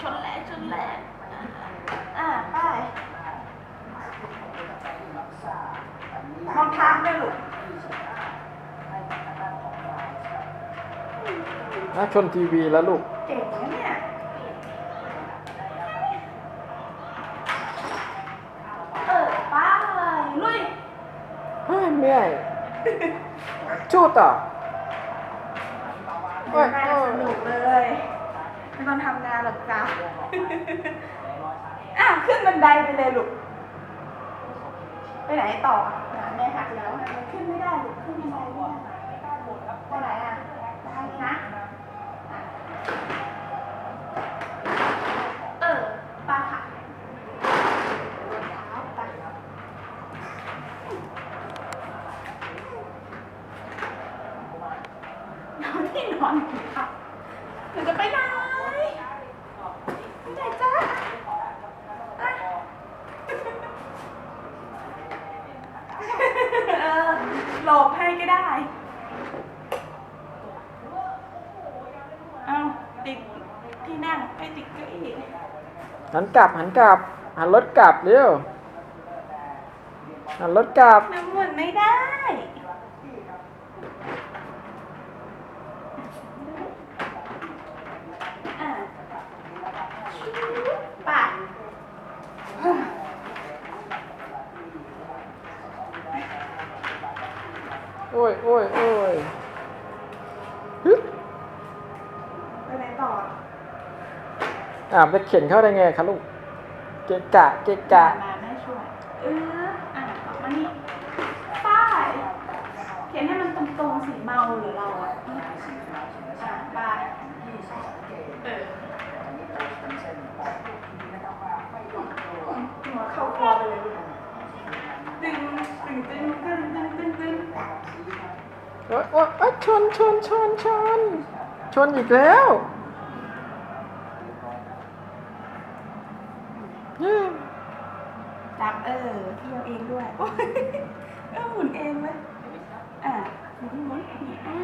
ชนแรงชนแรงอ่าไปมองทางด้วยลูกน่าชนทีวีแล้วลูกเก่งนะเนี่ย เออไป้าเลยลุยเฮ้ยเมื่อยชูดต่อ โอ้ยไปโอ้ยสนุกเลยไม่ต้องทำงานหรอกจ้าอะขึ้นบันไดไปเลยลูก ไปไหนต่ออะแม่หักแล้วมันขึ้นไม่ได้ลูกขึ้นบันไดไม่ได้ไปไหนอะไปทางนี้นะเออปลาค่ะเท้าไปเอา ที่นอนค่ะหนูจะไปไหนไปไหนจ้าเออหลบให้ก็ได้ เอาติดที่นั่งให้ติดเก้าอี้หันกลับหันกลับหันรถกลับเร็วหันรถกลับ น้ำมุนไม่ได้อะไป่ะ โอ้ยโอ้ยโอ้ยฮึบไปไหนต่ออ่าจะเข็นเข้าได้ไงคะลูก เกะกะ เกะกะ มาแม่ช่วย เอออะออกมานี่ป้ายเขียนให้มันตรงๆสีเมาหรือเราอะอะป้ายเออหัวเข้าคอไปเลยลูกดึงดึงดึงดึงดึงดึงดึง โอ๊ยโอ๊ยโอ๊ยชนชนชนชนชนอีกแล้วอืมจับเออเที่ยวเองด้วยโอ๊ยเออหมุนเองเว้ยอะหมุนหมุนนี่อ่า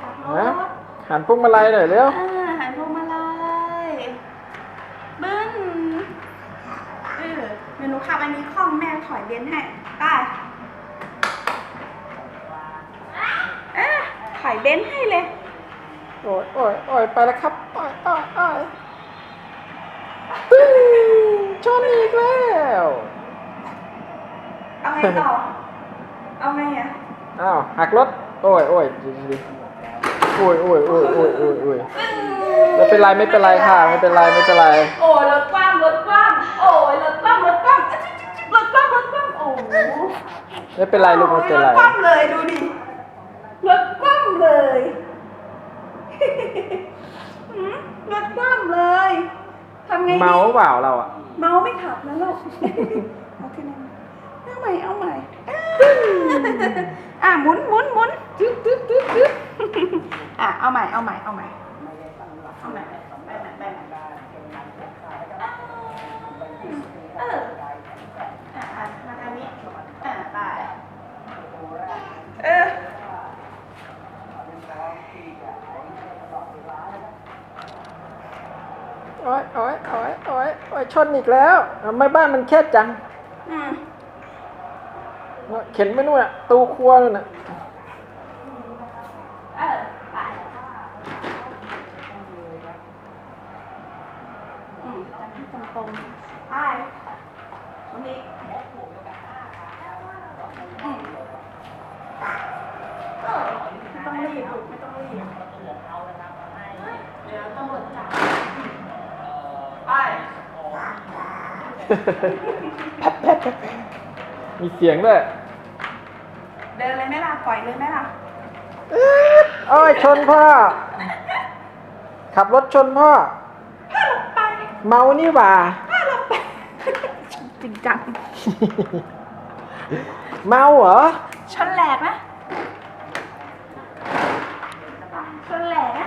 จับรนะถหันพวงมาลัยหน่อยเร็วอ่าหันพวงมาลัยบึ้นเออเมนูขับอันนี้คล่องแม่ถอยเบนซ์ให้ไปเอ๊ะ ถอยเบนซ์ให้เลย โอ้ยโอ้ยโอ้ยไปแล้วครับโอ้ยโอ้ยโอ้ยตึ้งชนอีกแล้วเอาไงต่อ เอาไงอะอ้าวหักรถโอ้ยโอ้ยดีดีโอ้ยโอ้ยโอ้ยโอ้ยโอ้ยโอ้ยไม่เป็นไรไม่เป็นไรค่ะไม่เป็นไรไม่เป็นไรโอ้ยรถกว้างรถกว้างโอ้ยรถกว้างรถกว้างอะจิ๊บจิ๊บจิ๊บรถกว้างรถกว้างโอ้โหไม่เป็นไรลูกไม่เป็นไร รถกว้างเลยดูดิรถกว้างเลย หืมรถกว้างเลยทำไงดีเมาเปล่าเราอะ เมาไม่ขับนะลูกเอาขึ้นมาเอาใหม่เอาใหม่อะหมุนหมุนหมุนจึ๊บจึ๊บจึ๊บจึ๊บอะเอาใหม่เอาใหม่เอาใหม่เอาใหม่ไปใหม่ไปใหม่เอออะอะมาทางนี้อะไปเออ โอ้ยโอ้ยโอ้ยโอ้ยโอ้ยชนอีกแล้วทำไมบ้านมันแคบจังอืมเข็นไปนู่นอะตูครัวนู่นอะเออไปอืมจับให้ตรงๆไปตรงนี้อืมต้องรีบไม่ต้องรีบเดี๋ยวตำรวจจับไป มีเสียงด้วย เดินเลยไหมล่ะ ปล่อยเลยไหมล่ะอึ๊ดโอ้ยชนพ่อ ขับรถชนพ่อ ถ้าหลบไป เมานี่หว่า ถ้าหลบไป จริงจัง เมาเหรอ ชนแหลกนะชนแหลกนะ